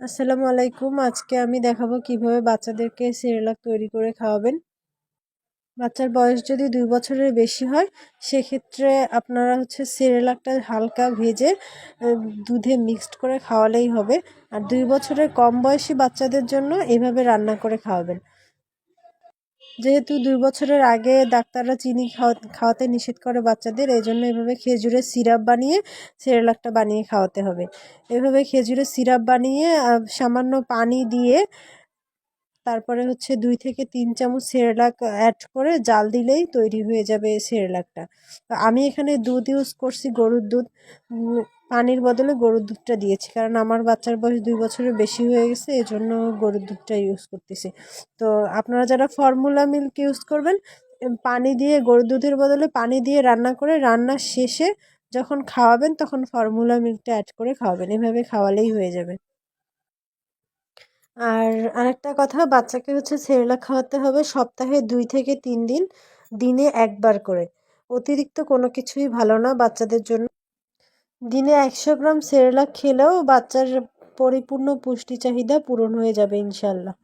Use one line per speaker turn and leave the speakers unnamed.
আসসালামু আলাইকুম। আজকে আমি দেখাবো কীভাবে বাচ্চাদেরকে সিরিয়ালাক তৈরি করে খাওয়াবেন। বাচ্চার বয়স যদি দুই বছরের বেশি হয়, সেক্ষেত্রে আপনারা হচ্ছে সিরিয়ালাকটা হালকা ভেজে দুধে মিক্সড করে খাওয়ালেই হবে। আর দুই বছরের কম বয়সী বাচ্চাদের জন্য এভাবে রান্না করে খাওয়াবেন। যেহেতু দুই বছরের আগে ডাক্তাররা চিনি খাওয়াতে নিষেধ করে বাচ্চাদের এই জন্য এভাবে খেজুরের সিরাপ বানিয়ে সেরেলাকটা বানিয়ে খাওয়াতে হবে। এভাবে খেজুরের সিরাপ বানিয়ে সামান্য পানি দিয়ে তারপরে হচ্ছে দুই থেকে তিন চামচ সেরেলাক অ্যাড করে জাল দিলেই তৈরি হয়ে যাবে সেরেলাকটা। আমি এখানে দুধ ইউজ করছি গরুর দুধ। পানির বদলে গরুর দুধটা দিয়েছি কারণ আমার বাচ্চার বয়স দুই বছরের বেশি হয়ে গেছে এই জন্য গরুর দুধটা ইউজ করতেছি। তো আপনারা যারা ফর্মুলা মিল্ক ইউজ করবেন পানি দিয়ে গরুর দুধের বদলে পানি দিয়ে রান্না করে রান্নার শেষে যখন খাওয়াবেন তখন ফর্মুলা মিল্কটা অ্যাড করে খাওয়াবেন। এভাবে খাওয়ালেই হয়ে যাবে। আর আরেকটা কথা, বাচ্চাকে হচ্ছে সেরেলাক খাওয়াতে হবে সপ্তাহে দুই থেকে তিন দিন, দিনে একবার করে। অতিরিক্ত কোনো কিছুই ভালো না বাচ্চাদের জন্য। দিনে একশো গ্রাম সেরেলাক খেলেও বাচ্চার পরিপূর্ণ পুষ্টি চাহিদা পূরণ হয়ে যাবে ইনশাল্লাহ।